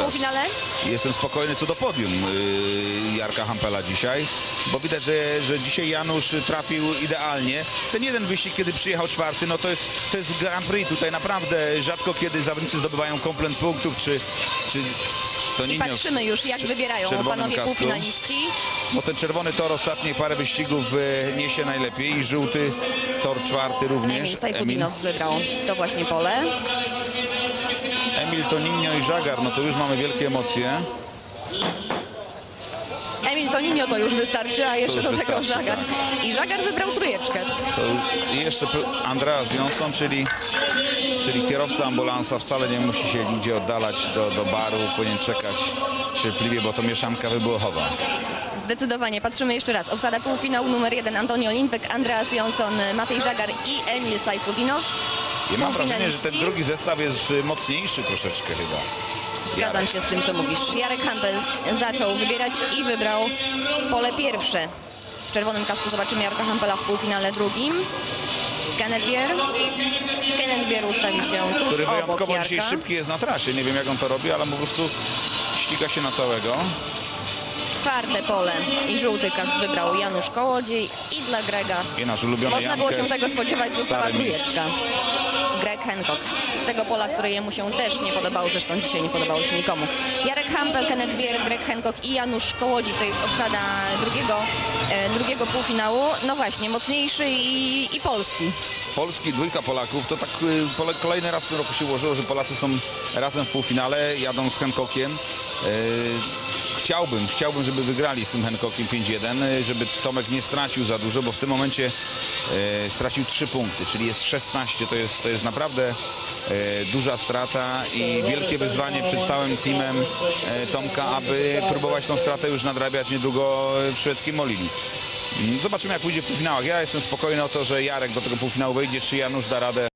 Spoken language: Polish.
czas. półfinale? Jestem spokojny co do podium yy, Jarka Hampela dzisiaj, bo widać, że, że dzisiaj Janusz trafił idealnie. Ten jeden wyścig, kiedy przyjechał czwarty, no to jest, to jest Grand Prix. Tutaj naprawdę rzadko kiedy zawodnicy zdobywają komplet punktów, czy, czy I patrzymy już, jak wybierają panowie półfinaliści. Bo ten czerwony tor ostatnie parę wyścigów e, niesie najlepiej i żółty tor czwarty również. Emil Sajfudinow wybrał to właśnie pole. Emil Toninio i Żagar, no to już mamy wielkie emocje. Emil Toninio to już wystarczy, a jeszcze już do tego wystarczy, Żagar. I Żagar wybrał trójeczkę. To jeszcze p- Andreas Jonsson, czyli, czyli kierowca ambulansa wcale nie musi się nigdzie oddalać do, do baru, powinien czekać cierpliwie, bo to mieszanka wybuchowa. Zdecydowanie. Patrzymy jeszcze raz. Obsada półfinału numer jeden Antonio Limpek, Andreas Jonsson, Matej Żagar i Emil Sajfudinow. Ja mam wrażenie, że ten drugi zestaw jest mocniejszy troszeczkę chyba. Zgadzam Jarek. się z tym, co mówisz. Jarek Hampel zaczął wybierać i wybrał pole pierwsze. W czerwonym kasku zobaczymy Jarka Hampela w półfinale drugim. Kenneth Bier. Kenneth Bier ustawi się tuż Który obok wyjątkowo dzisiaj Jarka. szybki jest na trasie. Nie wiem jak on to robi, ale po prostu ściga się na całego. Czwarte pole i żółty kask wybrał Janusz Kołodziej i dla Grega I nasz ulubiony Można było się tego spodziewać, została stary mistrz. trójeczka. Greg Hancock z tego pola, które jemu się też nie podobało, zresztą dzisiaj nie podobało się nikomu. Jarek Hampel, Kenneth Bier, Greg Hancock i Janusz Kołodzi to jest obsada drugiego, e, drugiego półfinału. No właśnie, mocniejszy i, i polski. Polski, dwójka Polaków, to tak y, pole- kolejny raz w tym roku się ułożyło, że Polacy są razem w półfinale, jadą z Hancockiem. Y, Chciałbym, chciałbym, żeby wygrali z tym Hancockiem 5-1, y, żeby Tomek nie stracił za dużo, bo w tym momencie y, stracił 3 punkty, czyli jest 16, to jest, to jest naprawdę y, duża strata i wielkie wyzwanie przed całym teamem y, Tomka, aby próbować tą stratę już nadrabiać niedługo w szwedzkim Molini. Mm, Zobaczymy jak pójdzie w półfinałach. Ja jestem spokojny o to, że Jarek do tego półfinału wejdzie, czy Janusz da radę